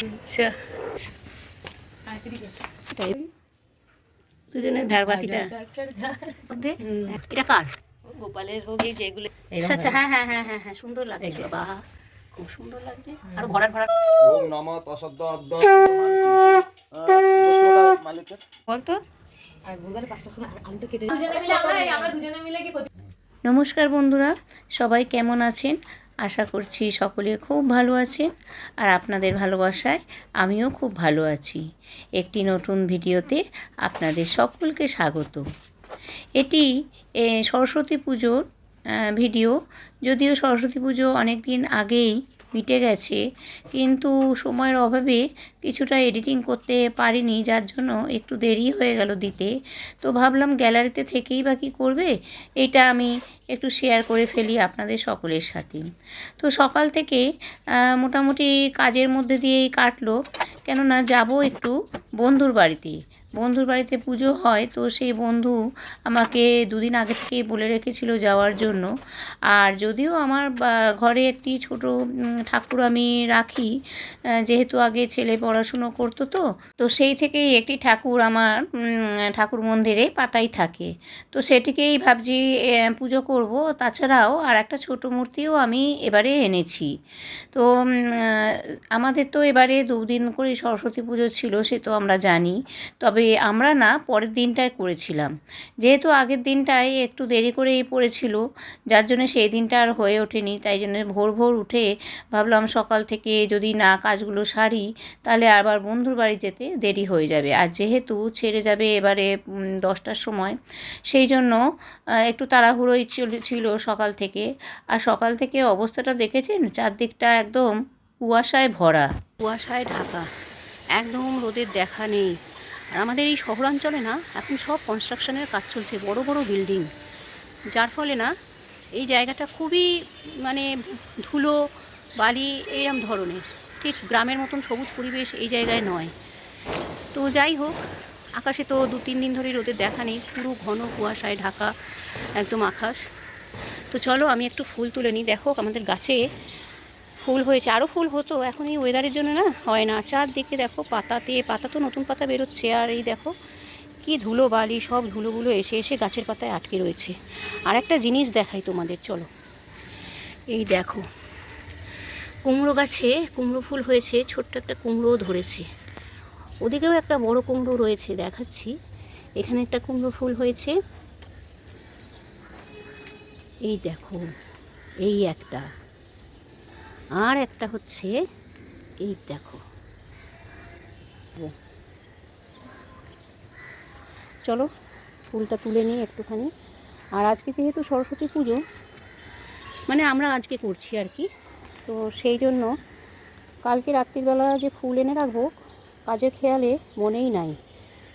আচ্ছা এটাই। দুজনের ধারবাতিটা মধ্যে এটা কার? গোপালের যেগুলো। আচ্ছা আচ্ছা হ্যাঁ হ্যাঁ হ্যাঁ হ্যাঁ হ্যাঁ সুন্দর লাগছে বাহ খুব সুন্দর লাগছে। আর ভরাট ভরাট ওম নম তসদ্দ অব্দ বলতো? আর ভোরবেলা পাঁচটার সময় আলুটা কেটে নমস্কার বন্ধুরা সবাই কেমন আছেন? আশা করছি সকলে খুব ভালো আছেন আর আপনাদের ভালোবাসায় আমিও খুব ভালো আছি। একটি নতুন ভিডিওতে আপনাদের সকলকে স্বাগত। এটি সরস্বতী পুজোর ভিডিও। যদিও সরস্বতী পুজো অনেক দিন আগেই মিটে গেছে। কিন্তু সময়ের অভাবে কিছুটা এডিটিং করতে পারিনি, যার জন্য একটু দেরি হয়ে গেল দিতে। তো ভাবলাম গ্যালারিতে থেকেই বা কী করবে? এটা আমি একটু শেয়ার করে ফেলি আপনাদের সকলের সাথে। তো সকাল থেকে মোটামুটি কাজের মধ্যে দিয়েই কাটলো। কেননা যাব একটু বন্ধুর বাড়িতে। বন্ধুর বাড়িতে পুজো হয়, তো সেই বন্ধু আমাকে দুদিন আগে থেকেই বলে রেখেছিল যাওয়ার জন্য। আর যদিও আমার ঘরে একটি ছোট ঠাকুর আমি রাখি যেহেতু আগে ছেলে পড়াশুনো করতো তো তো সেই থেকেই একটি ঠাকুর আমার ঠাকুর মন্দিরে পাতাই থাকে। তো সেটিকেই ভাবছি পুজো করব। তাছাড়াও আর একটা ছোট মূর্তিও আমি এবারে এনেছি। তো আমাদের তো এবারে দুদিন করে সরস্বতী পুজো ছিল, সে তো আমরা জানি। তবে আমরা না পরের দিনটায় করেছিলাম। যেহেতু আগের দিনটায় একটু দেরি করেই পড়েছিল, যার জন্য সেই দিনটা আর হয়ে ওঠেনি। তাই জন্য ভোর ভোর উঠে ভাবলাম সকাল থেকে যদি না কাজগুলো সারি, তাহলে আবার বন্ধুর বাড়ি যেতে দেরি হয়ে যাবে। আর যেহেতু ছেড়ে যাবে এবারে দশটার সময়, সেই জন্য একটু তাড়াহুড়োই ছিল সকাল থেকে। আর সকাল থেকে অবস্থাটা দেখেছেন? চারদিকটা একদম কুয়াশায় ভরা। কুয়াশায় ঢাকা। একদম রোদের দেখা নেই। আর আমাদের এই শহরাঞ্চলে না এখন সব কনস্ট্রাকশনের কাজ চলছে, বড় বড় বিল্ডিং যার ফলে না এই জায়গাটা খুবই মানে ধুলো, বালি এইরকম ধরনের। ঠিক গ্রামের মতন সবুজ পরিবেশ এই জায়গায় নয়। তো যাই হোক, আকাশে তো দু তিন দিন ধরে রোদের দেখা নেই, পুরো ঘন কুয়াশায় ঢাকা একদম আকাশ। তো চলো আমি একটু ফুল তুলে নিই। দেখো আমাদের গাছে ফুল হয়েছে। আরও ফুল হতো, এখন এই ওয়েদারের জন্য না হয় না। চারদিকে দেখো পাতাতে, পাতা তো নতুন পাতা বেরোচ্ছে। আর এই দেখো কি ধুলো বালি সব ধুলোগুলো এসে এসে গাছের পাতায় আটকে রয়েছে। আর একটা জিনিস দেখাই তোমাদের, চলো। এই দেখো, কুমড়ো গাছে কুমড়ো ফুল হয়েছে, ছোট্ট একটা কুমড়োও ধরেছে। ওদিকেও একটা বড় কুমড়ো রয়েছে, দেখাচ্ছি। এখানে একটা কুমড়ো ফুল হয়েছে। এই দেখো, এই একটা। আর একটা হচ্ছে এই দেখো। চলো, ফুলটা তুলে নিই একটুখানি। আর আজকে যেহেতু সরস্বতী পুজো মানে আমরা আজকে করছি আর কি, তো সেই জন্য কালকে রাত্রিবেলা যে ফুল এনে রাখব, কাজের খেয়ালে মনেই নাই।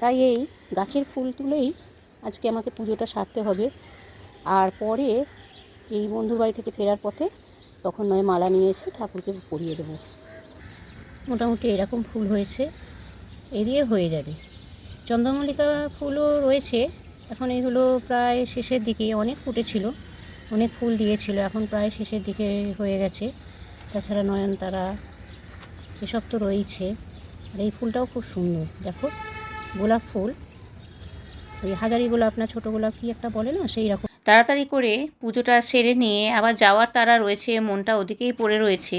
তাই এই গাছের ফুল তুলেই আজকে আমাকে পুজোটা সারতে হবে। আর পরে এই বন্ধুর বাড়ি থেকে ফেরার পথে তখন নয়, মালা নিয়ে এসে ঠাকুরকে পরিয়ে দেবো। মোটামুটি এরকম ফুল হয়েছে, এ দিয়ে হয়ে যাবে। চন্দ্রমল্লিকা ফুলও রয়েছে, এখন এগুলো প্রায় শেষের দিকে, অনেক ফুটেছিল, অনেক ফুল দিয়েছিল, এখন প্রায় শেষের দিকে হয়ে গেছে। তাছাড়া নয়নতারা, এসব তো রয়েছে। আর এই ফুলটাও খুব সুন্দর, দেখো, গোলাপ ফুল। ওই হাজারি গোলাপ না ছোটো গোলাপ, কি একটা বলে না, সেই রকম তাড়াতাড়ি করে পুজোটা সেরে নিয়ে আবার যাওয়ার তারা রয়েছে, মনটা ওদিকেই পড়ে রয়েছে।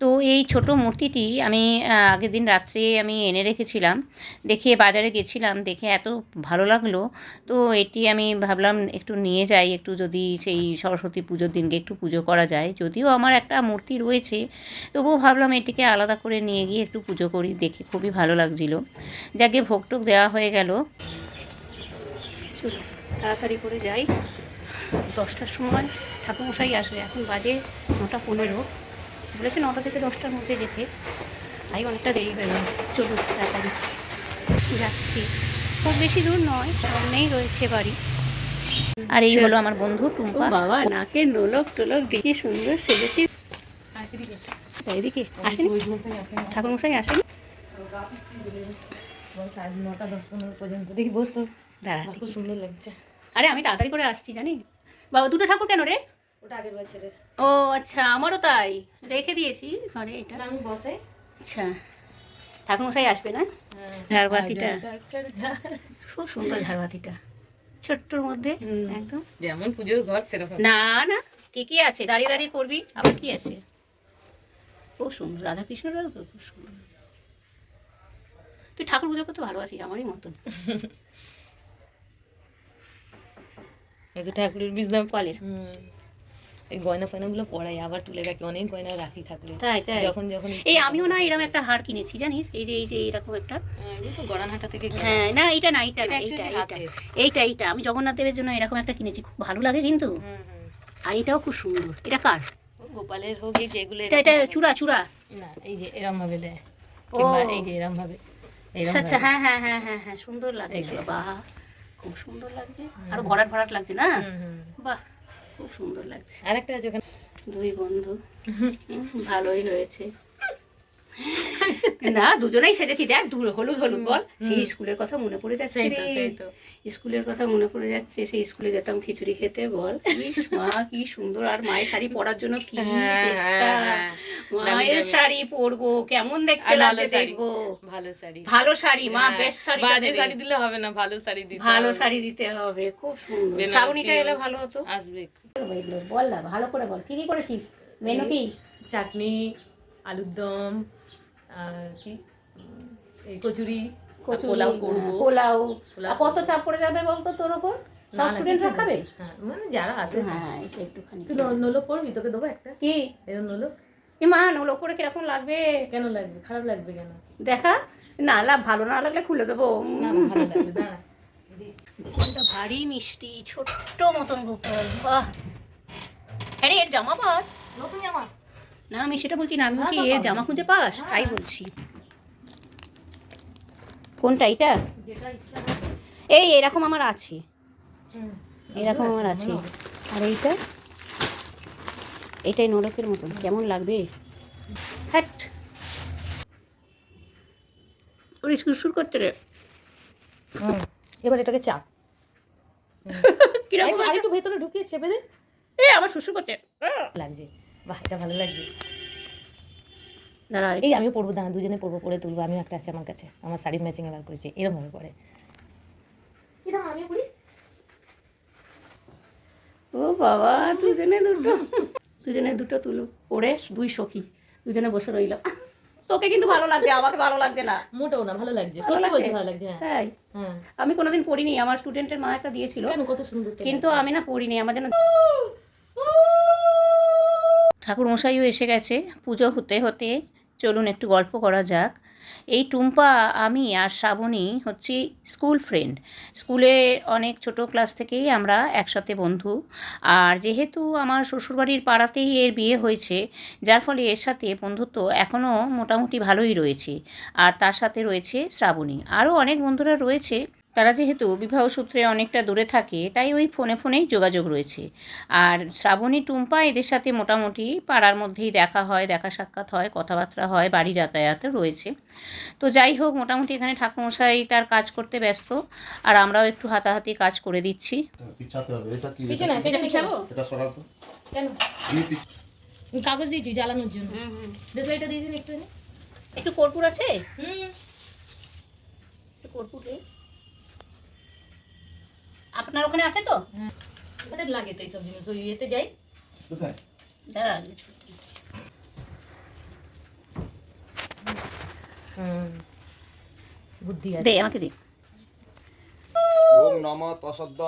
তো এই ছোট মূর্তিটি আমি আগের দিন রাত্রে আমি এনে রেখেছিলাম। দেখে বাজারে গেছিলাম, দেখে এত ভালো লাগল। তো এটি আমি ভাবলাম একটু নিয়ে যাই, একটু যদি সেই সরস্বতী পুজোর দিনকে একটু পুজো করা যায়। যদিও আমার একটা মূর্তি রয়েছে, তবুও ভাবলাম এটিকে আলাদা করে নিয়ে গিয়ে একটু পুজো করি, দেখে খুবই ভালো লাগছিল। যাকে ভোগ টোক দেওয়া হয়ে গেল। তাড়াতাড়ি করে যাই। দশটার সময় ঠাকুরমশাই আসবে এখন বাজে নটা পনেরো। বলেছে নটা থেকে দশটার মধ্যে যেতে। তাই অনেকটা দেরি হয়ে গেল। চলুন তাড়াতাড়ি যাচ্ছি। খুব বেশি দূর নয় সামনেই রয়েছে বাড়ি। আর এই হলো আমার বন্ধু টুম্পা। বাবা নাকে নোলক টোলক দেখি সুন্দর সেজেছি। এদিকে? আসেনি? ঠাকুরমশাই আসেনি? সাড়ে নটা দশ পনেরো পর্যন্ত। দেখি বসতো। দাঁড়া খুব সুন্দর লাগছে। আরে আমি তাড়াতাড়ি করে আসছি জানি বাবা দুটো ঠাকুর কেন রে? ওটা আগের বছরের। ও আচ্ছা আমারও তাই। রেখে দিয়েছি ঘরে এটা। আমি বসে। আচ্ছা ঠাকুমশাই আসবে না? ঝাড়বাতিটা খুব সুন্দর ঝাড়বাতিটা ছোট্টর মধ্যে একদম। যেমন পুজোর ঘর সেরকম। না না ঠিকই আছে? দাঁড়িয়ে দাঁড়িয়ে করবি আবার কি আছে? খুব সুন্দর রাধাকৃষ্ণটাও তো খুব সুন্দর। তুই ঠাকুর পুজো করতে ভালোবাসিস আমারই মতন। এগুলো ঠাকুরের বিজনাম কলের এই গয়না ফয়নাগুলো পরাই আবার তুলে রাখি অনেক গয়না রাখি ঠাকুরের। তাই তাই। যখন যখন এই আমিও না এরকম একটা হার কিনেছি জানিস? এই যে এই যে এরকম একটা। গড়ানহাটা থেকে হ্যাঁ না এইটা না এটা এইটা এইটা। এইটা এইটা। আমি জগন্নাথ দেবের জন্য এরকম একটা কিনেছি খুব ভালো লাগে কিন্তু। আর এটাও খুব সুন্দর। এটা কার? গোপালের হোক এই যেগুলো এটা এটা চূড়া চূড়া। না এই যে এরম ভাবে দেয়। এই যে এরম ভাবে আচ্ছা হ্যাঁ হ্যাঁ হ্যাঁ হ্যাঁ হ্যাঁ সুন্দর এই বাহ খুব সুন্দর লাগছে। আর ভরাট ভরাট লাগছে না। বাহ খুব সুন্দর লাগছে। আরেকটা আছে ওখানে। দুই বন্ধু। ভালোই হয়েছে। না দুজনেই সেজেছি। দেখ দূর হলুদ হলুদ বল। সেই স্কুলের কথা মনে পড়ে যাচ্ছে স্কুলের কথা মনে পড়ে যাচ্ছে। সেই স্কুলে যেতাম খিচুড়ি খেতে বল। মা কি সুন্দর। আর মায়ের শাড়ি পরার জন্য কি হ্যাঁ, চেষ্টা হ্যাঁ, মায়ের শাড়ি পরবো কেমন দেখতে লাগছে দেখব। ভালো শাড়ি। ভালো শাড়ি মা হ্যাঁ, বেস্ট শাড়ি বাজে শাড়ি দিলে হবে না ভালো শাড়ি দিতে ভালো শাড়ি দিতে হবে খুব সুন্দর। শ্রাবণীটা এলে ভালো হতো। আসবে। বল না ভালো করে বল। কি কি করেছিস? মেনু কি? চাটনি আলুর দম কি? এই কচুরি পোলাও করব। হ্যাঁ, পোলাও। পোলাও কত চাপ পড়ে যাবে বলতো তোর ওপর? সব স্টুডেন্টরা খাবে? হ্যাঁ মানে যারা আছে। হ্যাঁ একটুখানি তুই করবি? তোকে দেবো একটা? কি? এরকম নোলক এ মা নোলো করে কীরকম লাগবে? কেন লাগবে? খারাপ লাগবে কেন? দেখা। না লাভ ভালো না লাগলে খুলে দেবো। ভালো লাগবে দাঁড়া। ভারী মিষ্টি ছোট্ট মতন গোপাল। বাহ। হ্যাঁ এর জামা পাস নতুন জামা? না আমি সেটা বলছি না আমি হ্যাঁ, কি এর জামা খুঁজে পাস তাই বলছি। কোনটা এটা। এই এরকম আমার আছে। এরকম আমার আছে। আর এইটা? এটাই নরকের মতন কেমন লাগবে? হ্যাট। ওরে সুরসুর করতে রে। হুম। এবার এটাকে চাপ কীরকম আর একটু ভেতরে ঢুকিয়ে চেপে দে। এ আমার সুরসুর করতে লাগছে। বাহ এটা ভালো লাগছে। দাঁড়া এই আমিও পড়ব দাঁড়া দুজনে পড়ব পরে তুলবো। আমিও একটা আছে আমার কাছে। আমার শাড়ির ম্যাচিং এবার করেছে এরকম ভাবে পরে ও বাবা দুজনে দুটো। দুজনে দুটো তুলু ওরে দুই সখী। দুজনে বসে রইলাম তোকে কিন্তু ভালো লাগছে আমাকে ভালো লাগছে না। মোটেও না ভালো লাগছে। ভালো সত্যি বলছি লাগছে? ভালো লাগছে হ্যাঁ। তাই? হ্যাঁ। আমি কোনোদিন পড়িনি আমার স্টুডেন্টের মা একটা দিয়েছিল। কত সুন্দর কিন্তু আমি না পড়িনি আমার যেন ঠাকুর মশাইও এসে গেছে। পুজো হতে হতে চলুন একটু গল্প করা যাক। এই টুম্পা, আমি আর শ্রাবণী হচ্ছে স্কুল ফ্রেন্ড। স্কুলে অনেক ছোট ক্লাস থেকেই আমরা একসাথে বন্ধু। আর যেহেতু আমার শ্বশুরবাড়ির পাড়াতেই এর বিয়ে হয়েছে, যার ফলে এর সাথে বন্ধুত্ব এখনও মোটামুটি ভালোই রয়েছে। আর তার সাথে রয়েছে শ্রাবণী। আরও অনেক বন্ধুরা রয়েছে তারা যেহেতু বিবাহ সূত্রে অনেকটা দূরে থাকে তাই ওই ফোনে ফোনেই যোগাযোগ রয়েছে। আর শ্রাবণী টুম্পা এদের সাথে মোটামুটি পাড়ার মধ্যেই দেখা হয় দেখা সাক্ষাৎ হয় কথাবার্তা হয় বাড়ি যাতায়াতও রয়েছে। তো যাই হোক মোটামুটি এখানে ঠাকুরমশাই তার কাজ করতে ব্যস্ত আর আমরাও একটু হাতাহাতি কাজ করে দিচ্ছি। কাগজ দিয়েছি জ্বালানোর জন্য। দেশলাইটা দিয়ে দিন একটু একটু কর্পূর আছে? হুম। একটু কর্পূর নেই? আপনার ওখানে আছে তো? আমাদের লাগে তো এইসব জিনিস ওই ইয়েতে যাই। দাঁড়ান। হুম। বুদ্ধি আছে। দে আমাকে দে। ওম নম তসদ্দ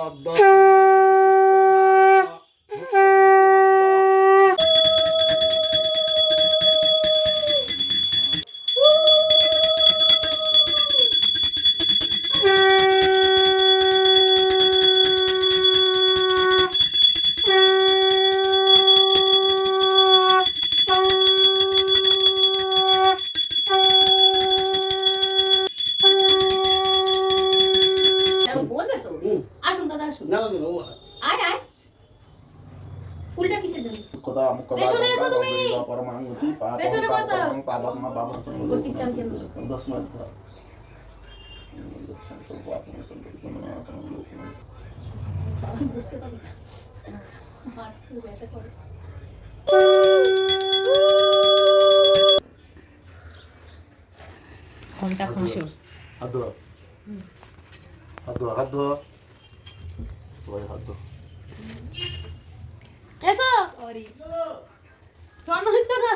বুঝতে পারি হাত খুব ব্যথা করে ঘণ্টা খাঁসো হাত ধোয়া। হাত ধোয়া হাত ধোয়া। সবাই হাত ধোয়া। এসো। সরি জন্মদিন না।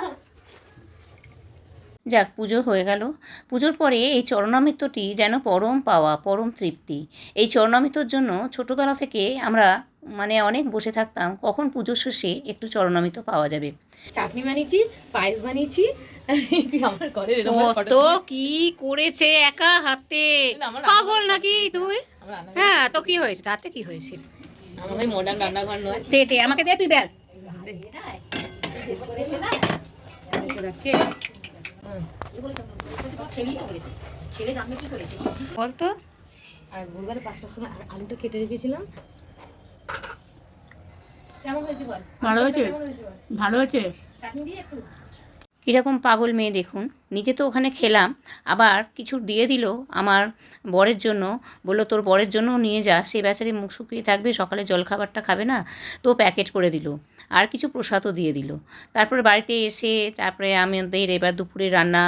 যাক পুজো হয়ে গেল পুজোর পরে এই চরণামৃত্যটি যেন পরম পাওয়া পরম তৃপ্তি এই চরণামৃত্যর জন্য ছোটোবেলা থেকে আমরা মানে অনেক বসে থাকতাম কখন পুজো শেষে একটু চরণামৃত পাওয়া যাবে চাটনি বানিয়েছি পায়েস বানিয়েছি আমার ঘরে কত কি করেছে একা হাতে পাগল নাকি তুই হ্যাঁ তো কি হয়েছে তাতে কি হয়েছে আমার মডার্ন রান্নাঘর নয় দে দে আমাকে দে তুই বেল বল তো আর পাঁচটার সময় আর আলুটা কেটে রেখেছিলাম। ভালো হয়েছে? ভালো হয়েছে? কীরকম পাগল মেয়ে দেখুন। নিজে তো ওখানে খেলাম, আবার কিছু দিয়ে দিল আমার বরের জন্য, বলল, তোর বরের জন্য নিয়ে যা, সে বেচারি মুখ শুকিয়ে থাকবে, সকালে জলখাবারটা খাবে না। তো প্যাকেট করে দিল, আর কিছু প্রসাদও দিয়ে দিল। তারপরে বাড়িতে এসে, তারপরে আমাদের এবার দুপুরে রান্না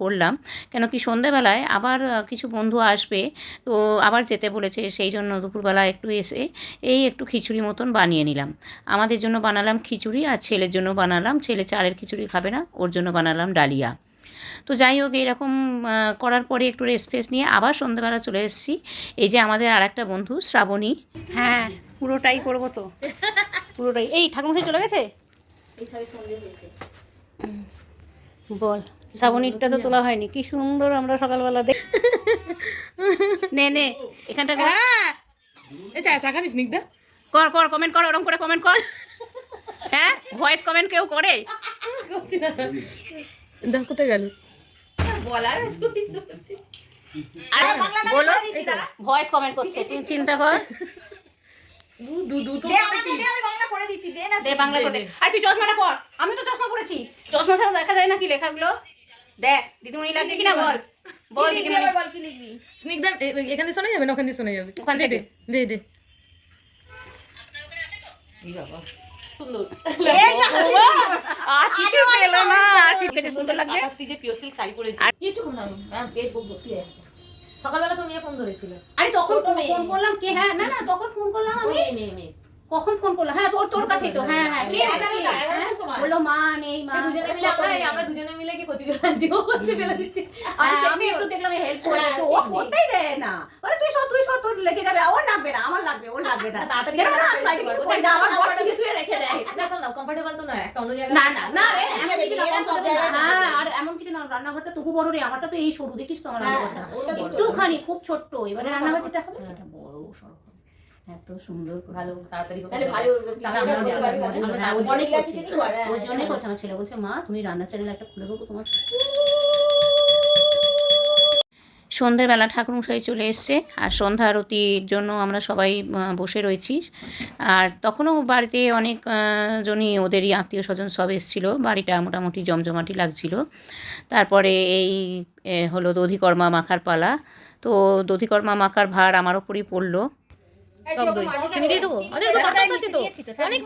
করলাম। কেন কি সন্ধ্যাবেলায় আবার কিছু বন্ধু আসবে, তো আবার যেতে বলেছে, সেই জন্য দুপুরবেলা একটু এসে এই একটু খিচুড়ি মতন বানিয়ে নিলাম। আমাদের জন্য বানালাম খিচুড়ি আর ছেলের জন্য বানালাম, ছেলে চালের খিচুড়ি খাবে না, ওর জন্য বানালাম ডালিয়া। তো যাই হোক এরকম আহ, করার পরে একটু রেস্ট ফেস নিয়ে আবার সন্ধ্যাবেলা চলে এসেছি। এই যে আমাদের আর একটা বন্ধু শ্রাবণী। হ্যাঁ পুরোটাই করব তো। পুরোটাই। এই ঠাকুমশাই চলে গেছে? বল। শ্রাবণীরটা তো তোলা হয়নি। কি সুন্দর আমরা সকালবেলা দেখ নে নে এখানটা। হ্যাঁ। চা চা খাবি স্নিগ্ধা কর কর কমেন্ট কর ওরকম করে কমেন্ট কর। হ্যাঁ ভয়েস কমেন্ট কেউ করে? দেখ কোথায় গেল? বলো ভয়েস কমেন্ট করছে তুমি চিন্তা কর। বাংলা আমি তো চশমা পরেছি। চশমা ছাড়া দেখা যায় না কি লেখাগুলো? দেখ দিদিমণি লাগছে কিনা বল? বল দিদিমণি। স্নিগ্ধা এ- এ- এখানে শোনা যাবে না? ওখান শোনা যাবে। ওখান দে। দে দে দে আর কিছু পেল না আর কি পেতে সুন্দর লাগছে। আকাশটি যে পিওর সিল্ক শাড়ি পরেছে। সকালবেলা তুমি ফোন ধরেছিল। আরে তখন ফোন করলাম কে হ্যাঁ না না তখন ফোন করলাম আমি। মেয়ে মেয়ে। কখন ফোন করলাম হ্যাঁ তোর তোর কাছেই তো। হ্যাঁ হ্যাঁ কে? হ্যাঁ? বলল মা নেই মা। দুজনে মিলে আমরা আমরা দুজনে মিলে কি কচি ফেলা ও কচি দিচ্ছি। আমি হ্যাঁ, আমি একটু দেখলাম হেল্প করে হ্যাঁ, তো ও। করতেই দেয় না। বলে তুই সব তুই সব তোর লেগে যাবে। ওর লাগবে না আমার লাগবে ওর লাগবে না। তাড়াতাড়ি যেন না, করে বাড়ি ফেলতে থেকে করে দাও, আমার বর কিছু তুই রেখে দেয় না শোন না কমফোর্টেবল তো না একটা অন্য জায়গায় না না না রে এমন কিছু না। হ্যাঁ আর এমন কিছু না রান্নাঘরটা তবু বড় রে আমারটা তো এই সরু দেখিস তো আমার রান্নাঘরটা। ওটা একটুখানি খুব ছোট্ট এবারে রান্নাঘরটা হবে সেটা বড় হবে। এত সুন্দর। ভালো তাড়াতাড়ি তাহলে ভালো হ্যাঁ, ওর অনেক আছে কি ওর জন্যই। করছে আমার ছেলে বলছে মা তুমি রান্নার চ্যানেল একটা খুলে দেবো তোমার। ঠাকুরমশাই চলে এসছে আর সন্ধ্যা আরতির জন্য আমরা সবাই বসে রয়েছি। আর তখনও বাড়িতে অনেক জনই ওদেরই আত্মীয় স্বজন সব এসেছিল। বাড়িটা মোটামুটি জমজমাটি লাগছিল। তারপরে এই হলো দধিকর্মা মাখার পালা। তো দধিকর্মা মাখার ভার আমার ওপরই পড়ল। চিনি দিয়ে দেবো? অনেক তো বাতাস আছে তো। অনেক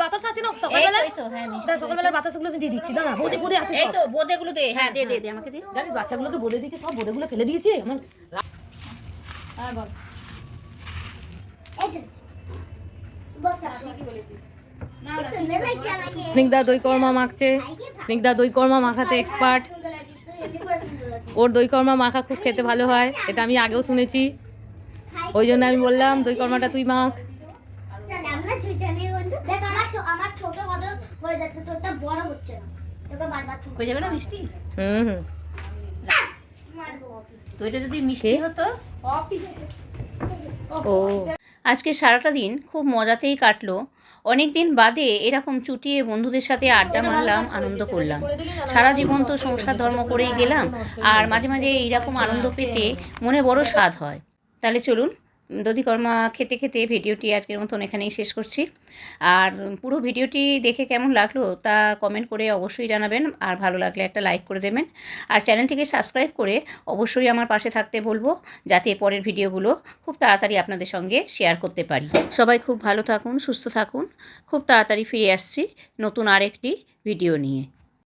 বাতাস আছে না? সকালবেলা? এই তো হ্যাঁ সকালবেলা বাতাসগুলো আমি দিয়ে দিচ্ছি। দাঁড়া বোদে বোদে আছে তো বোদেগুলো দে হ্যাঁ দে দে দে আমাকে দে। জানিস বাচ্চাগুলোকে বোদে দিতে সব বোদেগুলো ফেলে দিয়েছে। আমার হ্যাঁ বল। স্নিগ্ধা দই কর্মা মাখছে স্নিগ্ধা দই কর্মা মাখাতে এক্সপার্ট ওর দই কর্মা মাখা খুব খেতে ভালো হয় এটা আমি আগেও শুনেছি। ওই জন্য আমি বললাম দই কর্মাটা তুই মাখ। দেখ আমার ছো- আমার ছোট কত হয়ে যাচ্ছে তোরটা বড় হচ্ছে না। তোকে বারবার ছোট যাবে না মিষ্টি? হুম হুম। তো এটা যদি মিষ্টি হতো? ও। আজকে সারাটা দিন খুব মজাতেই কাটলো। অনেক দিন বাদে এরকম চুটিয়ে বন্ধুদের সাথে আড্ডা মারলাম আনন্দ করলাম। সারা জীবন তো সংসার ধর্ম করেই গেলাম আর মাঝে মাঝে এইরকম আনন্দ পেতে মনে বড় স্বাদ হয়। তাহলে চলুন, দধিকর্মা খেতে খেতে ভিডিওটি আজকের মতন এখানেই শেষ করছি। আর পুরো ভিডিওটি দেখে কেমন লাগল তা কমেন্ট করে অবশ্যই জানাবেন, আর ভালো লাগলে একটা লাইক করে দেবেন। আর চ্যানেলটিকে সাবস্ক্রাইব করে অবশ্যই আমার পাশে থাকতে বলব, যাতে পরের ভিডিওগুলো খুব তাড়াতাড়ি আপনাদের সঙ্গে শেয়ার করতে পারি। সবাই খুব ভালো থাকুন, সুস্থ থাকুন। খুব তাড়াতাড়ি ফিরে আসছি নতুন আরেকটি ভিডিও নিয়ে।